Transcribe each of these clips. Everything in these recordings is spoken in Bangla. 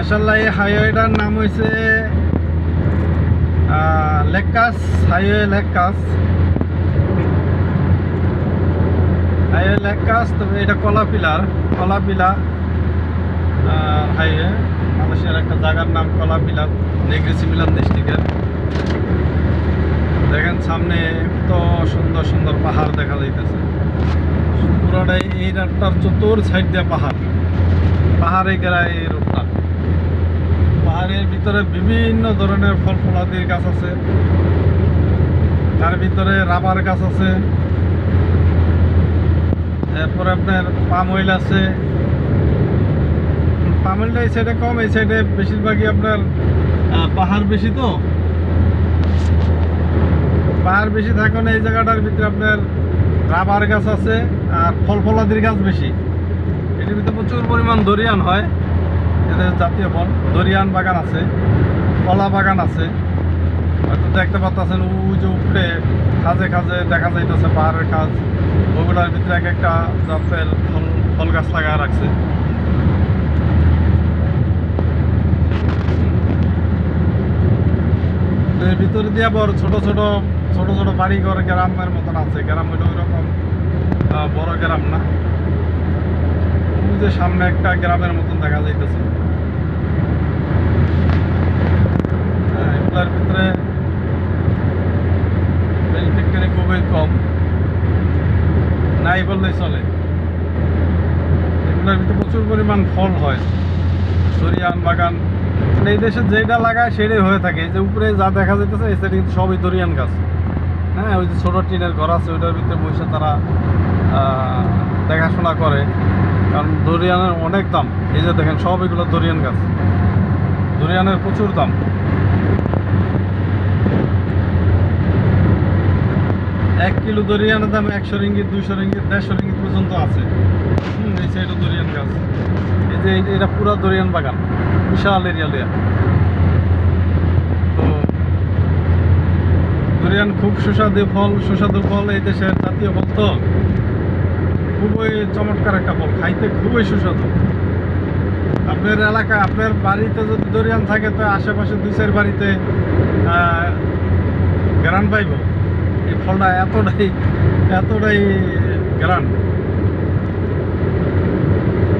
মাসাল্লাহ এই হাইওয়েটার নাম হয়েছে লেকাস, হাইওয়ে লেকাস। হাইওয়ে লেকাস তবে এটা কলাপিলার কলাপিলা হাইওয়ে। মালয়েশিয়ার একটা জায়গার নাম কলাপিলা নেগ্রেসি মিলান ডিস্ট্রিক্টের। দেখেন সামনে কত সুন্দর সুন্দর পাহাড় দেখা যাইতেছে। পুরোটাই এই রাস্তার চতুর সাইড দিয়ে পাহাড়। পাহাড়ে ঘেরা এই পাহাড়ের ভিতরে বিভিন্ন ধরনের ফল ফলাদির গাছ আছে। তার ভিতরে রাবার গাছ আছে। এরপরে আপনার পাম অয়েল আছে। পাম এই সাইডে কম, এই সাইডে বেশিরভাগই আপনার পাহাড় বেশি তো। পাহাড় বেশি থাকুন এই জায়গাটার ভিতরে আপনার রাবার গাছ আছে আর ফল ফলাদির গাছ বেশি। এটির ভিতরে প্রচুর পরিমাণ দরিয়ান হয়। এদের জাতীয় ফল। দরিয়ান বাগান আছে, কলা বাগান আছে। হয়তো দেখতে পাচ্ছেন ওই যে উপরে খাজে খাজে দেখা যাইতেছে, পাহাড়ের খাজ ওগুলার ভিতরে এক একটা জাতের ফল ফল গাছ লাগায় রাখছে। ভিতরে দিয়ে আবার ছোট ছোট ছোট ছোট বাড়ি ঘর গ্রামের মতন আছে। গ্রাম ওই রকম বড় গ্রাম না। যে সামনে একটা গ্রামের মতন দেখা যাইতেছে। হ্যাঁ, এগুলার ভিতরে বেনিফিটখানি খুবই কম। নাই বললেই চলে। এগুলোর ভিতরে প্রচুর পরিমাণ ফল হয়। দরিয়ান বাগান। মানে এই দেশে যেটা লাগায় সেটাই হয়ে থাকে। যে উপরে যা দেখা যাইতেছে এই কিন্তু সবই দরিয়ান গাছ। হ্যাঁ ওই যে ছোটো টিনের ঘর আছে ওইটার ভিতরে বসে তারা দেখাশোনা করে। কারণ দরিয়ানের অনেক দাম। এই যে দেখেন সব এগুলো দরিয়ান গাছ। দরিয়ানের প্রচুর দাম। এক কিলো দরিয়ানের দাম একশো রিঙ্গিত দুইশো রিঙ্গিত দেড়শো রিঙ্গিত পর্যন্ত আছে। হুম, এই সাইডে দরিয়ান গাছ। এই যে এটা পুরা দরিয়ান বাগান। বিশাল এরিয়া লিয়া তো দরিয়ান খুব সুস্বাদু ফল সুস্বাদু ফল এই দেশের জাতীয় ফল তো। খুবই চমৎকার একটা ফল খাইতে খুবই সুস্বাদু। আপনার এলাকা, আপনার বাড়িতে যদি দরিয়ান থাকে, তো আশেপাশে দুই চার বাড়িতে গ্রান পাইব। এই ফলটা এতটাই এতটাই গ্রান।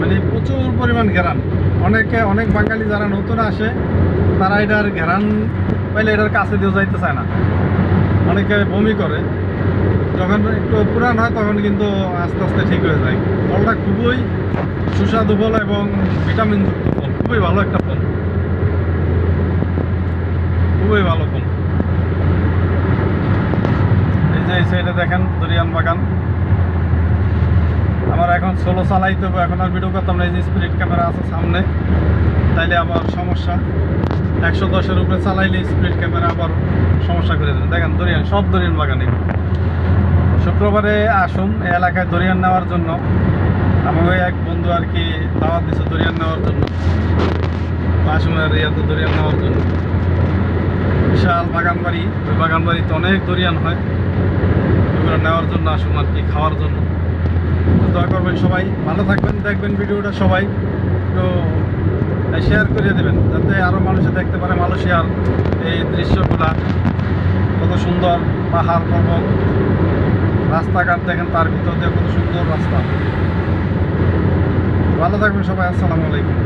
মানে প্রচুর পরিমাণ ঘেরান অনেকে, অনেক বাঙালি যারা নতুন আসে, তারা এটার ঘেরান পাইলে এটার কাছে দিয়ে যাইতে চায় না। অনেকে বমি করে। যখন একটু পুরান হয়, তখন কিন্তু আস্তে আস্তে ঠিক হয়ে যায়। ফলটা খুবই সুস্বাদু ফল এবং ভিটামিন ফল। খুবই ভালো একটা ফল। খুবই ভালো ফল। এই যে এই সাইডে দেখেন, দরিয়ান বাগান। আমার এখন সোলো চালাইতে হবে, এখন আর ভিডিও করতাম না, এই যে স্পিরিট ক্যামেরা আছে সামনে। তাইলে আবার সমস্যা। একশো দশের উপরে চালাইলে স্পিড ক্যামেরা আবার সমস্যা করে দেবে দেখেন দরিয়ান, সব দরিয়ান বাগানে। শুক্রবারে আসুন এলাকায় দরিয়ান নেওয়ার জন্য। আমাকে এক বন্ধু আর কি দাওয়াত দিচ্ছে দরিয়ান নেওয়ার জন্য। আসুন আর ইয়াতে দরিয়ান নেওয়ার জন্য। বিশাল বাগান বাড়ি। ওই বাগান বাড়িতে অনেক দরিয়ান হয়। ওগুলো নেওয়ার জন্য আসুন আর কি, খাওয়ার জন্য। দয়া করবেন সবাই। ভালো থাকবেন, দেখবেন ভিডিওটা সবাই। তো শেয়ার করে দেবেন, যাতে আরও মানুষে দেখতে পারে মালয়েশিয়ার এই দৃশ্যগুলা। কত সুন্দর পাহাড় পর্বত। রাস্তাঘাট দেখেন তার ভিতর দিয়ে কত সুন্দর রাস্তা। ভালো থাকবেন সবাই আসসালামু আলাইকুম।